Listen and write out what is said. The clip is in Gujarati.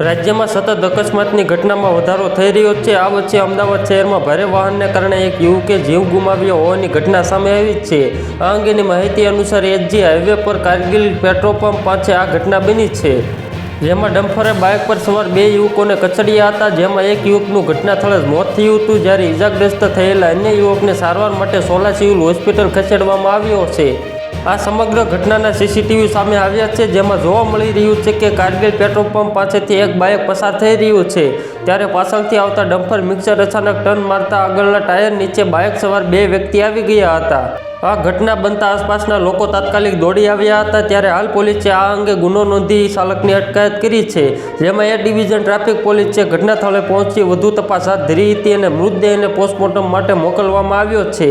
રાજ્યમાં સતત અકસ્માતની ઘટનામાં વધારો થઈ રહ્યો છે. આ વચ્ચે અમદાવાદ શહેરમાં ભારે વાહનને કારણે એક યુવકે જીવ ગુમાવ્યો હોવાની ઘટના સામે આવી છે. આ અંગેની માહિતી અનુસાર એચજી હાઈવે પર કારગિલ પેટ્રોલ પંપ પાસે આ ઘટના બની છે. જેમાં ડમ્ફરે બાઇક પર સવાર બે યુવકોને કચડ્યા હતા. જેમાં એક યુવકનું ઘટના સ્થળે જ મોત થયું હતું. જ્યારે ઇજાગ્રસ્ત થયેલા અન્ય યુવકને સારવાર માટે સોલા સિવિલ હોસ્પિટલ ખસેડવામાં આવ્યો છે. આ સમગ્ર ઘટનાના સીસીટીવી સામે આવ્યા છે, જેમાં જોવા મળી રહ્યું છે કે કારગિલ પેટ્રોલ પંપ પાસેથી એક બાઇક પસાર થઈ રહ્યું છે. ત્યારે પાછળથી આવતા ડમ્ફર મિક્સર અચાનક ટર્ન મારતા આગળના ટાયર નીચે બાઇક સવાર બે વ્યક્તિ આવી ગયા હતા. આ ઘટના બનતા આસપાસના લોકો તાત્કાલિક દોડી આવ્યા હતા, ત્યારે હાલ પોલીસે આ અંગે ગુનો નોંધી ચાલકની અટકાયત કરી છે, જેમાં એ ડિવિઝન ટ્રાફિક પોલીસે ઘટના સ્થળે પહોંચી વધુ તપાસ હાથ ધરી હતી અને મૃતદેહને પોસ્ટમોર્ટમ માટે મોકલવામાં આવ્યો છે.